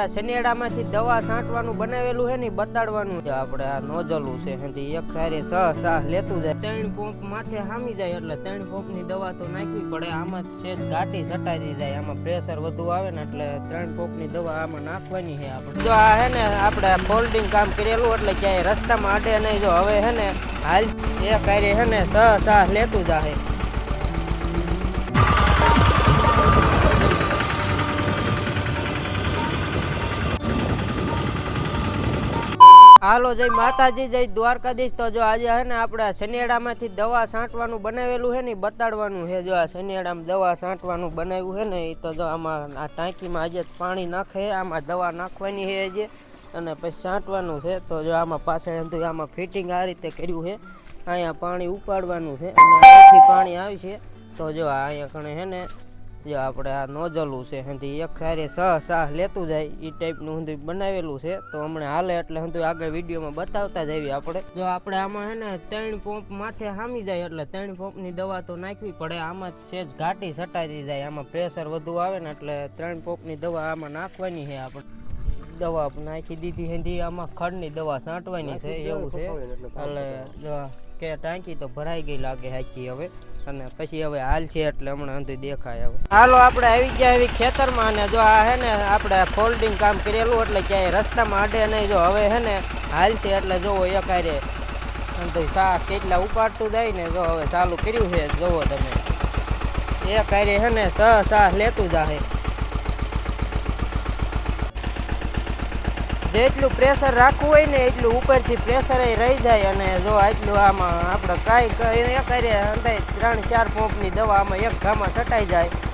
આ શનિયાળામાંથી દવા છાંટવાનું બનાવેલું છે ને બતાડવાનું છે. આપણે આ નોઝલું છે એથી એક સારે સહ સાહ લેતું જાય. ત્રણ પંપ માથે હામી જાય, એટલે ત્રણ પંપની દવા તો નાખવી પડે, આમાં છે ઘાટી સટાઈ જાય, આમાં પ્રેશર વધુ આવે ને, એટલે ત્રણ પંપની દવા આમાં નાખવાની છે આપણે. જો આ હે ને, આપણે ફોલ્ડિંગ કામ કરેલું, એટલે ક્યાંય રસ્તામાં અડે નહીં, જો હવે હે ને, હાલ એ કાર્ય હે ને સહ સાહ લેતું જાય હાલો જય માતાજી, જય દ્વારકાધીશ. તો જો આજે હે ને આપણે શનિયાળામાંથી દવા છાંટવાનું બનાવેલું છે ને બતાડવાનું છે જો આ શનિયાળામાં દવા છાંટવાનું બનાવ્યું છે ને એ તો જો આમાં આ ટાંકીમાં આજે પાણી નાખે, આમાં દવા નાખવાની છે આજે. અને પછી છાંટવાનું છે. તો જો આમાં પાછળ એમ આમાં ફિટિંગ આ રીતે કર્યું છે અહીંયા પાણી ઉપાડવાનું છે. અને પાણી આવશે તો જો અહીંયા કણે છે ને જો આપણે આ નોઝલું છે હંધી એક સારે સહ સાહ લેતું જાય એ ટાઈપનું હંધી બનાવેલું છે. તો હમણાં હાલે એટલે હંધી આગળ વિડીયોમાં બતાવતા જઈએ આપણે. જો આપણે આમાં હે ને ત્રણ પંપ માથે હામી જાય એટલે ત્રણ પંપની દવા તો નાખવી પડે આમાં સેજ ઘાટી સટાઈ જાય આમાં પ્રેશર વધુ આવે ને એટલે ત્રણ પંપની દવા આમાં નાખવાની છે આપણે. દવા નાખી દીધી હંધી આમાં ખડની દવા છાંટવાની છે એવું છે. એટલે જો કે ટાંકી તો ભરાઈ ગઈ લાગે હાચી હવે. અને પછી હવે હાલ છે એટલે હમણાં અંધું દેખાય હવે. હાલો, આપણે આવી ગયા એવી ખેતરમાં અને જો આ હે ને આપણે ફોલ્ડિંગ કામ કરેલું એટલે ક્યાંય રસ્તામાં અડે નહીં. જો હવે હે ને હાલ છે એટલે જોવો એક હારે અંધું શાક કેટલા ઉપાડતું જાય ને જો હવે ચાલુ કર્યું છે. જોવો તમે. એક કાર્ય હે ને સહ સાહ લેતું જાહે. જેટલું પ્રેશર રાખવું હોય ને એટલું ઉપરથી પ્રેશર રહી જાય અને જો આટલું આમાં આપણે કાંઈ કરીએ અંદાજ ત્રણ ચાર પંપની દવા આમાં એક ઘામાં છટાઈ જાય.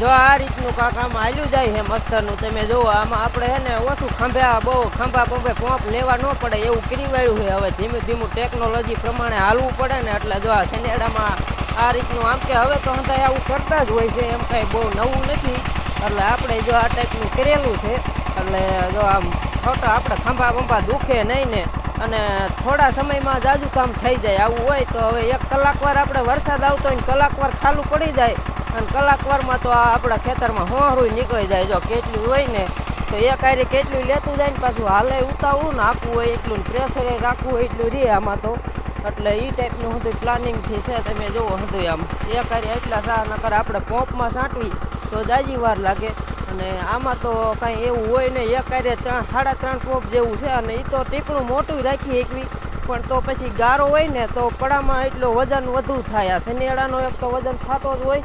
જો આ રીતનું કાંક આમાં હાલ્યું જાય છે મસ્તરનું તમે જુઓ, આમાં આપણે હે ને ઓછું ખંભા, બહુ ખંભા પંભે પંપ લેવા ન પડે એવું કરી વાળ્યું છે. હવે ધીમે ધીમું ટેકનોલોજી પ્રમાણે હાલવું પડે ને એટલે જો આ શનેડામાં આ રીતનું આમ કે હવે તો હંતા આવું કરતા જ હોય છે, એમ કાંઈ બહુ નવું નથી. એટલે આપણે જો આ ટાઈપનું કરેલું છે, એટલે જો આમ ખોટા આપણે ખંભા બંભા દુખે નહીં ને, અને થોડા સમયમાં જાજુ કામ થઈ જાય. આવું હોય તો હવે એક કલાક વાર આપણે વરસાદ આવતો હોય ને કલાક વાર ખાલું પડી જાય. અને કલાકવારમાં તો આપણા ખેતરમાં હોહરું નીકળી જાય. જો કેટલું હોય ને, તો એ કાર્ય કેટલું લેતું જાય ને પાછું હાલે ઉતાવવું ને આપવું હોય એટલું પ્રેશરે રાખવું હોય એટલું રે આમાં તો. એટલે એ ટાઈપનું હતું પ્લાનિંગથી છે, તમે જુઓ હતું આમ. એ કાર્ય એટલા સા નકર આપણે પોંપમાં છાંટવી તો દાજી વાર લાગે. અને આમાં તો કાંઈ એવું હોય ને એક કાર્ય ત્રણ, સાડા ત્રણ પોંપ જેવું છે અને એ તો ટીપણું મોટું રાખી એકવી. પણ તો પછી ગારો હોય ને, તો પડામાં એટલો વજન વધુ થાય. આ શનિયાળાનો એક તો વજન થતો જ હોય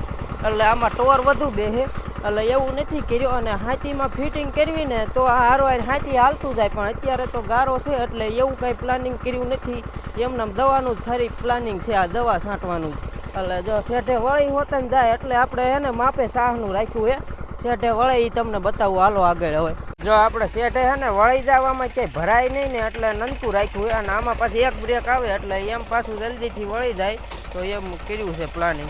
એટલે આમાં ટોર વધુ બેસે એટલે એવું નથી કર્યું અને હાથીમાં ફિટિંગ કરવી ને તો આ હારો હાથી હાલતું જાય, પણ અત્યારે તો ગારો છે એટલે એવું કાંઈ પ્લાનિંગ કર્યું નથી. એમને દવાનું જ ખરી પ્લાનિંગ છે આ દવા છાંટવાનું. એટલે જો શેઠે વળી હોતન જાય એટલે આપણે એને માપે સાહનું રાખ્યું હે. શેઠે વળે એ તમને બતાવું હાલો આગળ હવે. જો આપણે શેઠે હે ને વળી જવામાં ક્યાંય ભરાય નહીં ને એટલે નનકું રાખ્યું અને આમાં પાછી એક બ્રેક આવે એટલે એમ પાછું જલ્દીથી વળી જાય. તો એમ કર્યું છે પ્લાનિંગ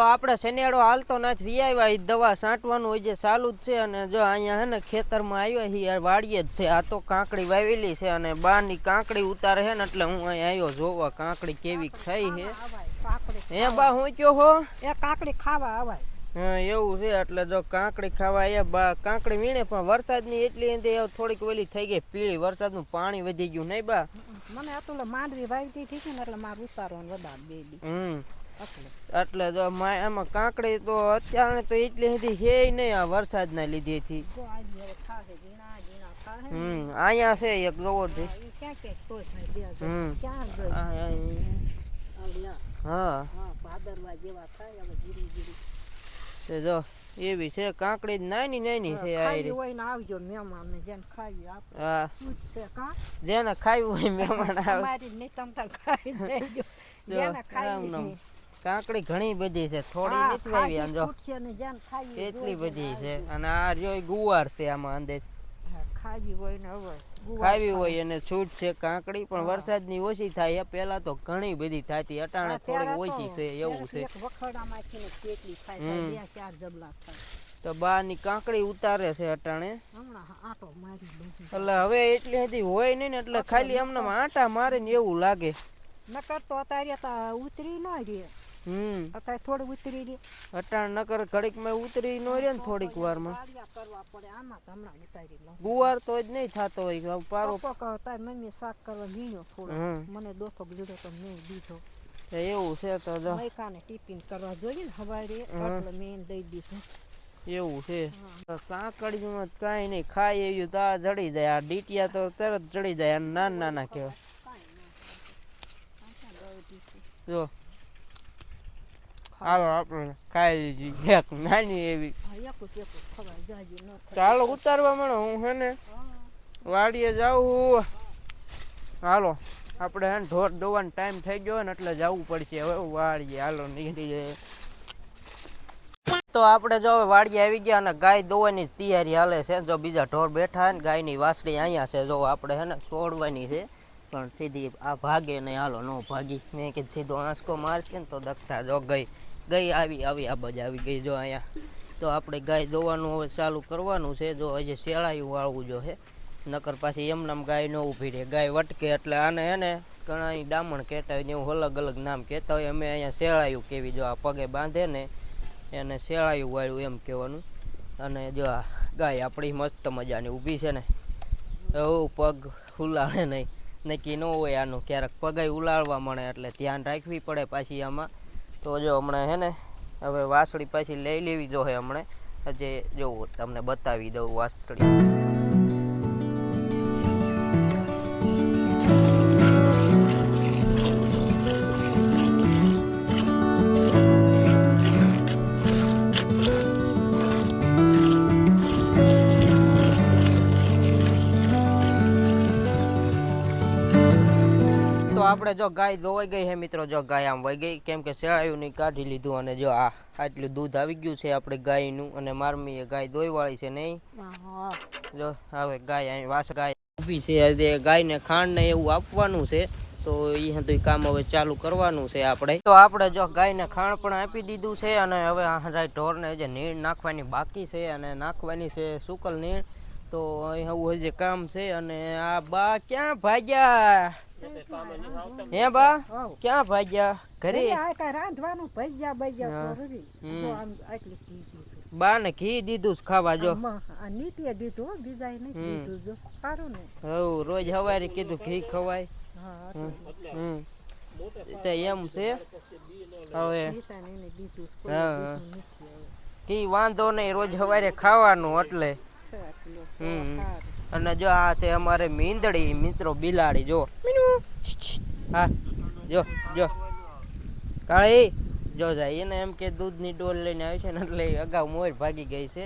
તો આપણે શનિયાળો હાલતો નથી વી એ દવા છાંટવાનું હોય છે ચાલુ જ છે અને જો અહીંયા હે ને ખેતરમાં આવ્યા છીએ વાડીએ જ છે. આ તો કાંકડી વાવેલી છે અને બહારની કાંકડી ઉતારે છે ને એટલે હું અહીંયા આવ્યો જોવા કાંકડી કેવી થઈ છે હે બા હું કયો હો? એ કાંકડી ખાવા આવાય. હા એવું છે એટલે જો કાંકડી ખાવા એ બા. કાંકડી વીણે પણ વરસાદની એટલી એની થોડીક ઓલી થઈ ગઈ પીળી. વરસાદનું પાણી વધી ગયું નહીં બા? મને હતું માંડવી વાવતી થઈ છે ને એટલે મારે ઉતારવાનું વધારે બેબી હમ. એટલે જો એમાં કાંકડી તો અત્યારે તો એટલી હતી છે નહીં આ વરસાદના લીધેથી હમ અહીંયા છે એક જોવો છે. હા તે જો એવી છે કાંકડી નાની નાની છે આ ખાવી હોય ને આવજો મહેમાન જેને ખાવી હા. જેને ખાવી હોય મહેમાન આવે. નહીં તમ તાર ખાઈ લેજો જો, જેને ખાવી. કાંકડી ઘણી બધી છે થોડી હા, નથી વાવી આમ જો. કેટલી બધી છે અને આ જો ગુવાર છે આમાં અંદર. ખાવી હોય ને હવે. ખાવી. હોય અને છૂટ છે કાંકડી પણ. વરસાદની ઓછી થાય પેલા તો ઘણી બધી થતી અટાણે થોડી ઓછી છે એવું છે. તો બા ને કાંકડી ઉતારે છે અટાણે. એટલે હવે એટલી હજી હોય નહીં ને એટલે ખાલી એમને આટા મારે ને એવું લાગે. નકર તો અત્યારે ઉતરી ન રે હમ. અત્યારે થોડું ઉતરી રે અટાણ નકર ઘડીકમાં ઉતરી નો રે ને થોડીક વારમાં કરવા પડે આમાં તો હમણાં ઉતારી લઉં. ગુવાર તો જ નહીં થતો હોય પારો કહો તાર મમ્મી શાક કરવા ગીયો થોડો. મને દોથો લીધો તો મેં દીધો. એવું છે તો જો. મૈકાને ટિફિન કરવા જોઈએ ને હવારે. એટલે મેં દઈ દીધું. એવું છે. કાંકડીમાં કાંઈ નહીં ખાય એવું તો આ જડી જાય આ ડીટિયા તો તરત જડી જાય નાના નાના કહેવાય? જો. હાલો આપણે કાઈ એક નાની એવી. ચાલો ઉતારવા મળો હું હે ને વાડીએ જાઉં હાલો આપણે હે ઢોર દોવાનો ટાઈમ થઈ ગયો ને એટલે જવું પડશે. હવે વાડીએ હાલો નીકળી જાય તો આપણે જો હવે વાડીએ આવી ગયા અને ગાય દોવાની તૈયારી હાલે છે. જો બીજા ઢોર બેઠા હે ને ગાયની વાસળી અહીંયા છે. જો આપણે હે ને છોડવાની છે પણ સીધી આ ભાગે નહીં. હાલો નો ભાગી. મેં કીધું સીધો આંસકો મારશે ને તો દખતા જો ગઈ. ગઈ આવી આવી, આ બાજુ આવી ગઈ જો અહીંયા. તો આપણે ગાય દોવાનું હવે ચાલુ કરવાનું છે. જો હજી શેળાયું વાળવું જો હે. નકર પાછી એમનામ ગાય ન ઊભી રહે. ગાય વટકે એટલે આને હે ને ઘણા ડામણ કહેતા હોય ને એવું અલગ અલગ નામ કહેતા હોય. અમે અહીંયા શેળાયું કેવી જો આ પગે બાંધે ને એને શેળાયું વાળ્યું એમ કહેવાનું. અને જો આ ગાય આપણી મસ્ત મજાની ઊભી છે ને. એવું પગ ઉલાળે નહીં. નક્કી ન હોય આનું. ક્યારેક પગાઈ ઉલાળવા મળે એટલે ધ્યાન રાખવી પડે પાછી આમાં. તો જો હમણાં હે ને, હવે વાસળી પાછી લઈ લેવી જો હે હમણાં. જે જોવું, તમને બતાવી દઉં વાસળી. આપણે જો ગાય ધોવાઈ ગઈ છે મિત્રો જો ગાય આમ વહી ગઈ કેમ કે શેળાયુંની કાઢી લીધું અને જો આ આટલું દૂધ આવી ગયું છે આપણે ગાયનું અને મારમીએ ગાય દોઈ વાળી છે નહીં. જો હવે ગાય અહીં વાસ ગાય ઊભી છે ગાયને ખાંડ ને એવું આપવાનું છે તો એ હતું કામ હવે ચાલુ કરવાનું છે આપણે. તો આપણે જો ગાયને ખાણ પણ આપી દીધું છે અને હવે આ ઢોરને જે નીણ નાખવાની બાકી છે અને નાખવાની છે સુકલ નીણ તો એવું હજી કામ છે અને આ બા ક્યાં ભાગ્યા? હે બા ક્યાં ભાગ્યા? ઘરે? ઘરે આ કાંઈ રાંધવાનું ભાગ્યા ભાગ્યા આમ આટલું ઘી બા ને ઘી દીધું ખાવા જો. આ નીતિએ દીધું બીજા બીજાએ દીધું જો. સારું ને. હવ રોજ હવારે કીધું ઘી ખવાય. હમ. તો એમ છે. હવે. હા, કી વાંધો નહીં રોજ સવારે ખાવાનું એટલે. હમ. અને જો આ છે અમારે મીંદડી મિત્રો બિલાડી જો. હા જો જો. કાળી જો જાય એને એમ કે દૂધની ડોલ લઈને આવી છે ને એટલે અગાઉ મોર ભાગી ગઈ છે.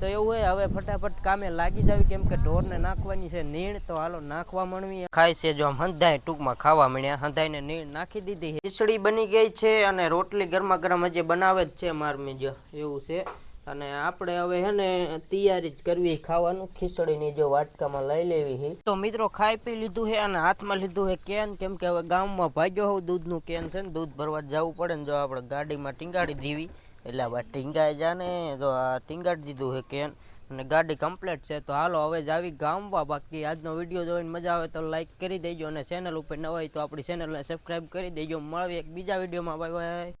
તો એવું હોય હવે ફટાફટ કામે લાગી જાવી કેમ કે ઢોરને નાખવાની છે નીણ તો હાલો નાખવા મળવી ખાય છે જો હંધાય ટૂંકમાં ખાવા મળ્યા હંધાઈને નીણ નાખી દીધી ખીચડી બની ગઈ છે અને રોટલી ગરમા ગરમ હજી બનાવે જ છે મારમી જો એવું છે. અને આપણે હવે હે ને તૈયારી જ કરવી ખાવાનું. ખીચડીની જો વાટકામાં લઈ લેવી છે. તો મિત્રો ખાઈ પી લીધું છે અને હાથમાં લીધું છે કેન. કેમ કે હવે ગામમાં ભાગ્યો હોવ દૂધનું કેન છે ને, દૂધ ભરવા જવું પડે ને જો આપણે ગાડીમાં ટીંગાડી દીવી. એટલે હવે ટીંગાઈ જા ને, જો આ ટીંગાડી દીધું છે કેન. અને ગાડી કમ્પ્લીટ છે. તો હાલો હવે જ આવી ગામમાં બાકી આજનો વીડિયો જોઈને મજા આવે તો લાઈક કરી દેજો અને ચેનલ ઉપર ન હોય તો આપણી ચેનલને સબસ્ક્રાઈબ કરી દેજો. મળવી એક બીજા વિડીયોમાં. Bye bye.